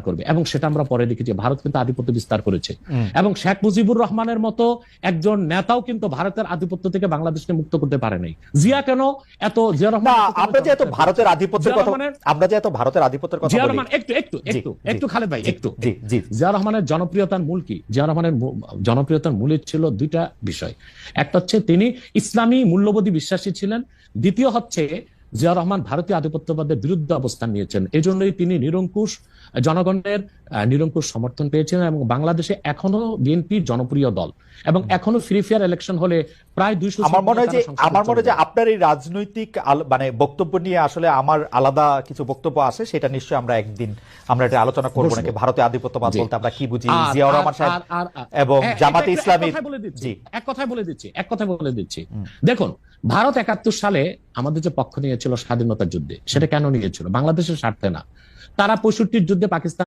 করবে। এবং সেটা আমরা পরে দেখেছি ভারত কিন্তু আধিপত্য বিস্তার করেছে। এবং শেখ মুজিবুর রহমানের মতো একজন নেতাও কিন্তু ভারতের আধিপত্য থেকে বাংলাদেশকে মুক্ত করতে পারে নাই। জিয়া কেন এত জিয়া রহমান আমরা যে এত ভারতের আধিপত্যের কথা রহমানের- আমরা যে এত ভারতের আধিপত্যের কথা জিয়া রহমান একটু একটু একটু একটু খালেদ ভাই একটু। জি জি জিয়া রহমানের জনপ্রিয়তার মূল কি? জিয়া রহমানের জনপ্রিয়তার মূলে ছিল দুইটা বিষয়। একটা হচ্ছে তিনি ইসলামী মূল্যবোধী বিশ্বাসী ছিলেন। দ্বিতীয় হচ্ছে জিয়া রহমান ভারতীয় আধিপত্যবাদের বিরুদ্ধে অবস্থান নিয়েছেন। এজন্যই তিনি নিরঙ্কুশ জনগণের নিরঙ্কুশ সমর্থন পেয়েছিলেন এবং বাংলাদেশে এখনও বিএনপি জনপ্রিয় দল। এবং এখনও ফ্রি ফেয়ার ইলেকশন হলে প্রায় দুইশো আমার মনে হয় যে আমার মনে হয় যে আপনার এই রাজনৈতিক মানে বক্তব্য নিয়ে আসলে আমার আলাদা কিছু বক্তব্য আছে সেটা নিশ্চয়ই আমরা একদিন আমরা এটা আলোচনা করব নাকি ভারতে আধিপত্যবাদ। বলতে আমরা কি বুঝি? জিয়াউর রহমান সাহেব এবং হ্যাঁ, জামাতে ইসলামী এক কথায় বলে দিচ্ছি এক কথায় বলে দিচ্ছি। দেখুন ভারত একাত্তর সালে আমাদের যে পক্ষ নিয়েছিল স্বাধীনতার যুদ্ধে সেটা কেন নিয়েছিল? বাংলাদেশের স্বার্থে না। তারা পঁয়ষট্টির যুদ্ধে পাকিস্তান